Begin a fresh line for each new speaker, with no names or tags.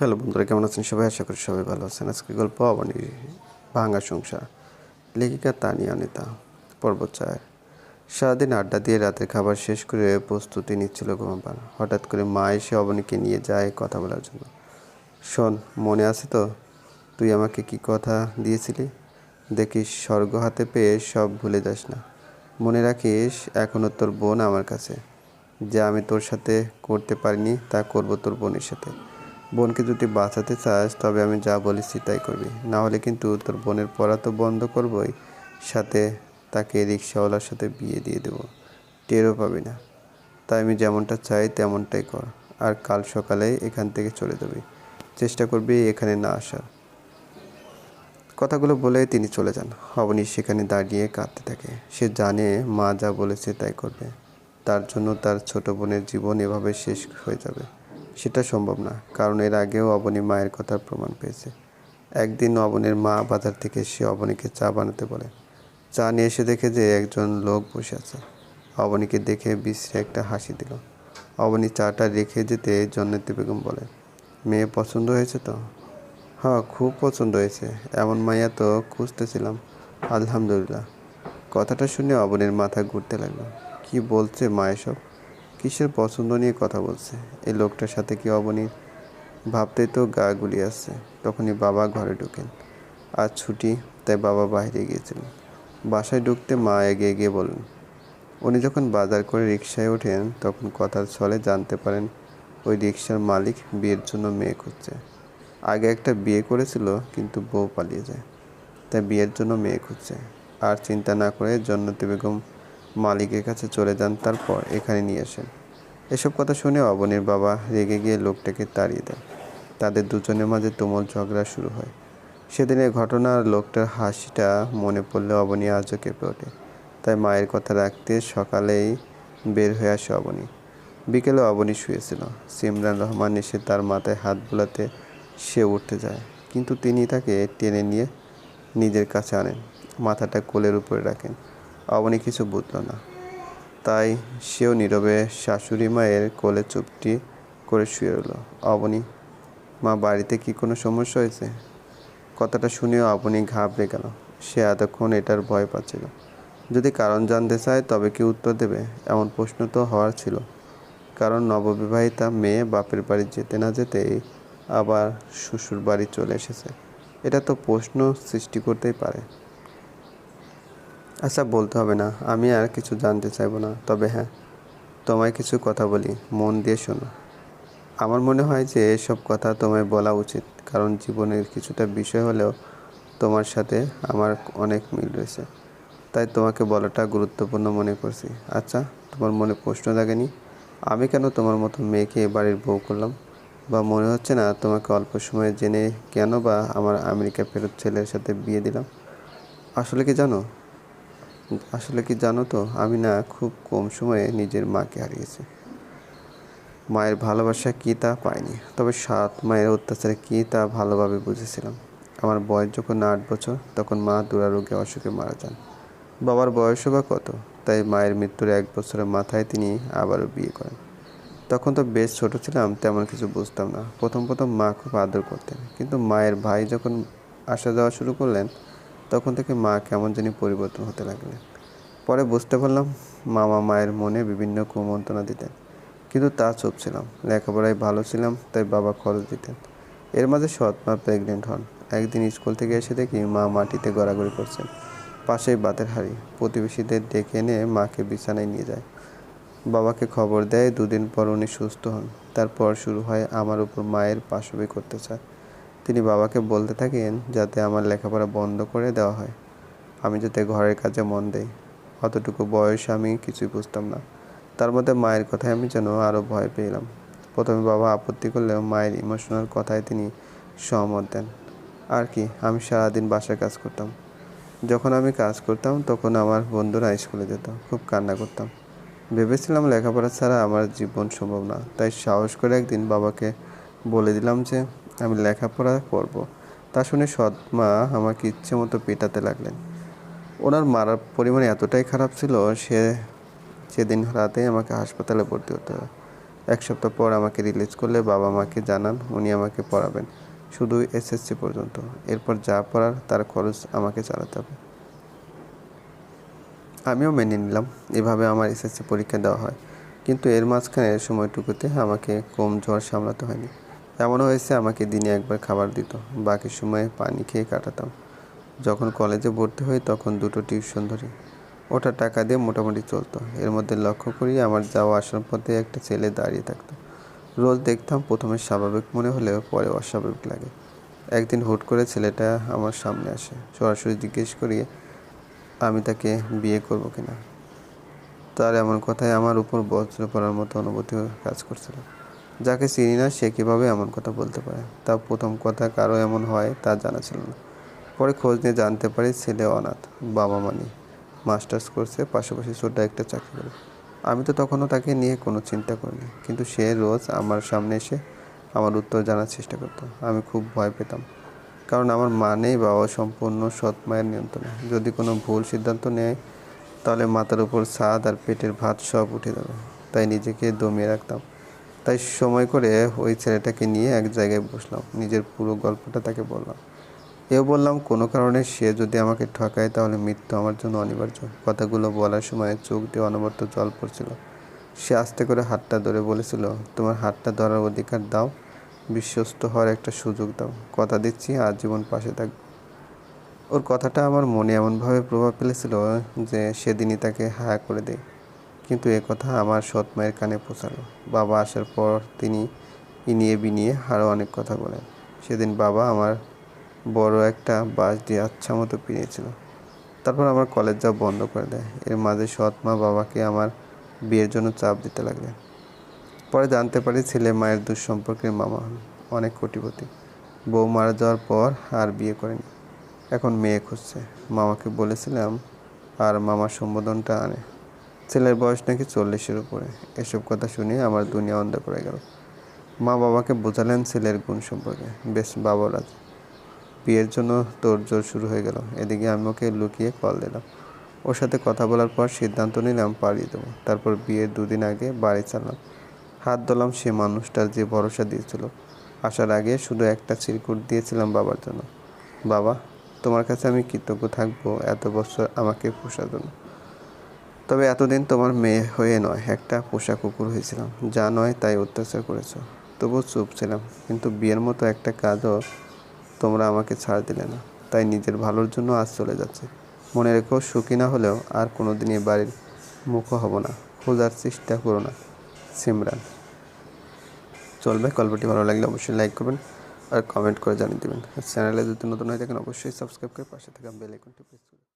Hello বন্ধুরা, কেমন আছেন সবাই? আশা করি সবাই ভালো আছেন। আজকে গল্প অবনী ভাঙা সংসার। লেখিকা তানিয়া নেতা পর্ব চার সারাদিন আড্ডা দিয়ে রাতের খাবার শেষ করে প্রস্তুতি নিচ্ছিল ঘুমাবার হঠাৎ করে মা এসে অবনীকে নিয়ে যায় কথা বলার জন্য। শোন, মনে আছে তো, তুই আমাকে কি কথা দিয়েছিলি? দেখিস, স্বর্গ হাতে পেয়ে সব ভুলে যাস না। মনে রাখিস এখনও তোর বোন আমার কাছে। যা আমি তোর সাথে করতে পারিনি, তা করব তোর বোনের সাথে। বোনকে যদি বাঁচাতে চাস, তবে আমি যা বলেছি তাই করবি। না হলে কিন্তু তোর বোনের পড়া তো বন্ধ করবই, সাথে তাকে রিক্সাওয়ালার সাথে বিয়ে দিয়ে দেবো। টেরও পাবি না। তাই আমি যেমনটা চাই তেমনটাই কর, আর কাল সকালে এখান থেকে চলে যাবি। চেষ্টা করবি এখানে না আসার। কথাগুলো বলে তিনি চলে যান। অবনী সেখানে দাঁড়িয়ে কাঁদতে থাকে। সে জানে মা যা বলেছে তাই করবে। তার জন্য তার ছোট বোনের জীবন এভাবে শেষ হয়ে যাবে। সেটা সম্ভব না, কারণ এর আগেও অবনী মায়ের কথার প্রমাণ পেয়েছে। একদিন অবনীর মা বাজার থেকে সে অবনীকে চা বানাতে বলে। চা নিয়ে এসে দেখে যে একজন লোক বসে আছে। অবনীকে দেখে বিশ্রে একটা হাসি দিল। অবনী চাটা রেখে যেতে জন্নতি বেগম বলে, মেয়ে পছন্দ হয়েছে তো? হ্যাঁ খুব পছন্দ হয়েছে। এমন মাইয়া তো খুঁজতেছিলাম। আলহামদুলিল্লাহ। কথাটা শুনে অবনীর মাথা ঘুরতে লাগল। কি বলছে মা এসব? কিসের পছন্দ নিয়ে কথা বলছে? এই লোকটার সাথে কি অবনীর ভাবতেই তো গা গুলি আসছে। তখনই বাবা ঘরে ঢোকেন। আজ ছুটি, তাই বাবা বাইরে গিয়েছিলেন। বাসায় ঢুকতে মা এগিয়ে গিয়ে বললেন, উনি যখন বাজার করে রিক্সায় ওঠেন, তখন কথার ছলে জানতে পারেন ওই রিক্সার মালিক বিয়ের জন্য মেয়ে খুঁজছে। আগে একটা বিয়ে করেছিল, কিন্তু বউ পালিয়ে যায়। তাই বিয়ের জন্য মেয়ে খুঁজছে। আর চিন্তা না করে জন্নতি বেগম মালিকের কাছে চলে যান, তারপর এখানে নিয়ে আসেন। এসব কথা শুনে অবনীর বাবা রেগে গিয়ে লোকটাকে তাড়িয়ে দেন। তাদের দুজনের মাঝে তুমুল ঝগড়া শুরু হয়। সেদিনের ঘটনার লোকটার হাসিটা মনে পড়লে অবনী আজও কেঁপে ওঠে। তাই মায়ের কথা রাখতে সকালেই বের হয়ে আসে অবনী। বিকেলে অবনী শুয়েছিল। সিমরান রহমান এসে তার মাথায় হাত বোলাতে সে উঠতে যায়। কিন্তু তিনি তাকে টেনে নিয়ে নিজের কাছে আনেন। মাথাটা কোলের উপরে রাখেন। অবনী কিছু বুঝল না। তাই সেও নীরবে শাশুড়ি মায়ের কোলে চুপটি করে শুয়ে রইল। অবনী, মা, বাড়িতে কি কোনো সমস্যা হয়েছে? কথাটা শুনেও অবনী ঘাবড়ে গেল। সে এতক্ষণ এটার ভয় পাচ্ছিল। যদি কারণ জানতে চায়, তবে কি উত্তর দেবে? এমন প্রশ্ন তো হওয়ার ছিল। কারণ নববিবাহিতা মেয়ে বাপের বাড়ি যেতে না যেতেই আবার শ্বশুর বাড়ি চলে এসেছে। এটা তো প্রশ্ন সৃষ্টি করতেই পারে। আচ্ছা বলতে হবে না। আমি আর কিছু জানতে চাইব না। তবে হ্যাঁ তোমায় কিছু কথা বলি। মন দিয়ে শোনো। আমার মনে হয় যে এসব কথা তোমায় বলা উচিত, কারণ জীবনের কিছুটা বিষয় হলেও তোমার সাথে আমার অনেক মিল রয়েছে। তাই তোমাকে বলাটা গুরুত্বপূর্ণ মনে করছি। আচ্ছা তোমার মনে প্রশ্ন জাগেনি আমি কেন তোমার মতো মেয়েকে বাড়ির বউ করলাম? বা মনে হচ্ছে না তোমাকে অল্প সময়ে জেনে কেন বা আমার আমেরিকা ফেরত ছেলের সাথে বিয়ে দিলাম? আসলে কি জানো আসলে কি জানো তো, আমি না খুব কম সময়ে নিজের মাকে হারিয়েছি। মায়ের ভালোবাসা কী তা পাইনি, তবে সাত মায়ের অত্যাচারে কী তা ভালোভাবে বুঝেছিলাম। আমার বয়স যখন আট বছর, তখন মা দুরারোগ্যে অসুখে মারা যান। বাবার বয়সও বা কত, তাই মায়ের মৃত্যুর এক বছরের মাথায় তিনি আবারও বিয়ে করেন। তখন তো বেশ ছোট ছিলাম, তেমন কিছু বুঝতাম না। প্রথম প্রথম মা খুব আদর করতেন। কিন্তু মায়ের ভাই যখন আসা যাওয়া শুরু করলেন তখন থেকে মা কেমন জানি পরিবর্তন হতে লাগলেন। পরে বুঝতে পারলাম মামা মায়ের মনে বিভিন্ন কুমন্ত্রণা দিতেন। কিন্তু তা চুপ ছিলাম। লেখাপড়ায় ভালো ছিলাম, তাই বাবা খরচ দিতেন। এর মাঝে সৎ মা প্রেগনেন্ট হন। একদিন স্কুল থেকে এসে দেখি মা মাটিতে গড়াগড়ি করছেন। পাশেই বাতের হাড়ি। প্রতিবেশীদের ডেকে এনে মাকে বিছানায় নিয়ে যায়। বাবাকে খবর দেয় দুদিন পর উনি সুস্থ হন। তারপর শুরু হয় আমার উপর মায়ের পাশবি করতে চায় তিনি বাবাকে বলতে থাকেন যাতে আমার লেখাপড়া বন্ধ করে দেওয়া হয়। আমি যাতে ঘরের কাজে মন দেই। অতটুকু বয়স আমি কিছুই বুঝতাম না। তার মধ্যে মায়ের কথায় আমি যেন আরও ভয় পেলাম। প্রথমে বাবা আপত্তি করলেও মায়ের ইমোশনাল কথায় তিনি সহমত দেন। আর কি, আমি সারাদিন বাসায় কাজ করতাম। যখন আমি কাজ করতাম, তখন আমার বন্ধুরা স্কুলে যেত, খুব কান্না করতাম। ভেবেছিলাম লেখাপড়া ছাড়া আমার জীবন সম্ভব না, তাই সাহস করে একদিন বাবাকে বলে দিলাম যে আমি লেখাপড়া করব। তা শুনে সৎ মা আমাকে ইচ্ছে মতো পেটাতে লাগলেন। ওনার মারার পরিমাণ এতটাই খারাপ ছিল, সে সেদিন রাতে আমাকে হাসপাতালে ভর্তি হতে হয়। এক সপ্তাহ পর আমাকে রিলিজ করলে বাবা মাকে জানান, উনি আমাকে পড়াবেন, শুধু এসএসসি পর্যন্ত। এরপর যা পড়ার তার খরচ আমাকে চালাতে হবে। আমিও মেনে নিলাম, এভাবে আমার এসএসসি পরীক্ষা দেওয়া হয়। কিন্তু এর মাঝখানে সময়টুকুতে আমাকে কম জ্বর সামলাতে হয়নি। এমনও হয়েছে, আমাকে দিনে একবার খাবার দিত। বাকি সময়ে পানি খেয়ে কাটাতাম। যখন কলেজে ভর্তি হই, তখন দুটো টিউশন ধরি। ওটা টাকা দিয়ে মোটামুটি চলতো। এর মধ্যে লক্ষ্য করি, আমার যাওয়া আসার পথে একটা ছেলে দাঁড়িয়ে থাকতো। রোজ দেখতাম প্রথমে স্বাভাবিক মনে হলেও পরে অস্বাভাবিক লাগে। একদিন হুট করে ছেলেটা আমার সামনে আসে। সরাসরি জিজ্ঞেস করি, আমি তাকে বিয়ে করব কিনা? তার এমন কথায় আমার উপর বজ্র পড়ার মতো অনুভূতি কাজ করছিল। যাকে চিনি না, সে কীভাবে এমন কথা বলতে পারে? তা প্রথম কথা কারও এমন হয় তা জানা ছিল না। পরে খোঁজ নিয়ে জানতে পারি ছেলে অনাথ, বাবা মানি। মাস্টার্স করছে পাশাপাশি ছোট একটা চাকরি করে। আমি তো তখনও তাকে নিয়ে কোনো চিন্তা করিনি, কিন্তু সে রোজ আমার সামনে এসে আমার উত্তর জানার চেষ্টা করতো। আমি খুব ভয় পেতাম, কারণ আমার মা নেই বাবা সম্পূর্ণ সৎ মায়ের নিয়ন্ত্রণে। যদি কোনো ভুল সিদ্ধান্ত নেয়, তাহলে মাথার উপর ছাদ আর পেটের ভাত সব উঠে যাবে। তাই নিজেকে দমিয়ে রাখতাম। তাই সময় করে ওই ছেলেটাকে নিয়ে এক জায়গায় বসলাম। নিজের পুরো গল্পটা তাকে বললাম। এও বললাম, কোনো কারণে সে যদি আমাকে ঠকায়, তাহলে মৃত্যু আমার জন্য অনিবার্য। কথাগুলো বলার সময় চোখ দিয়ে অনবরত জল পড়ছিল। সে আস্তে করে হাতটা ধরে বলেছিল, তোমার হাতটা ধরার অধিকার দাও, বিশ্বস্ত হওয়ার একটা সুযোগ দাও। কথা দিচ্ছি, আজীবন পাশে থাকব। ওর কথাটা আমার মনে এমনভাবে প্রভাব ফেলেছিল যে সেদিনই তাকে হায়া করে দেয়। কিন্তু কথা আমার সৎ মায়ের কানে পৌঁছালো। বাবা আসার পর তিনি ইনিয়ে বিনিয়ে আরও অনেক কথা বলেন। সেদিন বাবা আমার বড় একটা বাস দিয়ে আচ্ছা মতো পিনিয়েছিল। তারপর আমার কলেজ যাওয়া বন্ধ করে দেয়। এর মাঝে সৎ মা বাবাকে আমার বিয়ের জন্য চাপ দিতে লাগলেন। পরে জানতে পারি ছেলে মায়ের দুঃসম্পর্কের মামা হন, অনেক কোটিপতি। বউ মারা যাওয়ার পর আর বিয়ে করেনি। এখন মেয়ে খুঁজছে। মামাকে বলেছিলাম, আর মামার সম্বোধনটা আনে। ছেলের বয়স নাকি চল্লিশের উপরে। এসব কথা শুনে আমার দুনিয়া অন্ধ করে গেল। মা বাবাকে বোঝালেন ছেলের গুণ সম্পর্কে। বেশ বাবা রাজি বিয়ের জন্য তোড়জোড় শুরু হয়ে গেল। এদিকে আমি ওকে লুকিয়ে কল দিলাম। ওর সাথে কথা বলার পর সিদ্ধান্ত নিলাম পাড়িয়ে দেবো। তারপর বিয়ের দুদিন আগে বাড়ি চালাম হাত ধরলাম সে মানুষটার যে ভরসা দিয়েছিল। আসার আগে শুধু একটা চিরকুট দিয়েছিলাম বাবার জন্য। বাবা, তোমার কাছে আমি কৃতজ্ঞ থাকব এত বছর আমাকে পোষার জন্য। তবে এতদিন তোমার মেয়ে হয়ে নয়, একটা পোষা কুকুর হয়েছিলাম। যা নয় তাই অত্যাচার করেছ। তবুও চুপ ছিলাম, কিন্তু বিয়ের মতো একটা কাজও তোমরা আমাকে ছাড় দিলে না। তাই নিজের ভালোর জন্য আজ চলে যাচ্ছে। মনে রেখো, সুখী না হলেও আর কোনো দিন এ বাড়ির মুখও হব না। খোঁজার চেষ্টা করো না, সিমরান। চলবে, গল্পটি ভালো লাগলে অবশ্যই লাইক করবেন আর কমেন্ট করে জানিয়ে দেবেন। চ্যানেলে যদি নতুন হয়ে থাকেন, অবশ্যই সাবস্ক্রাইব করে পাশে থাকা বেল আইকনটি প্রেস করবেন।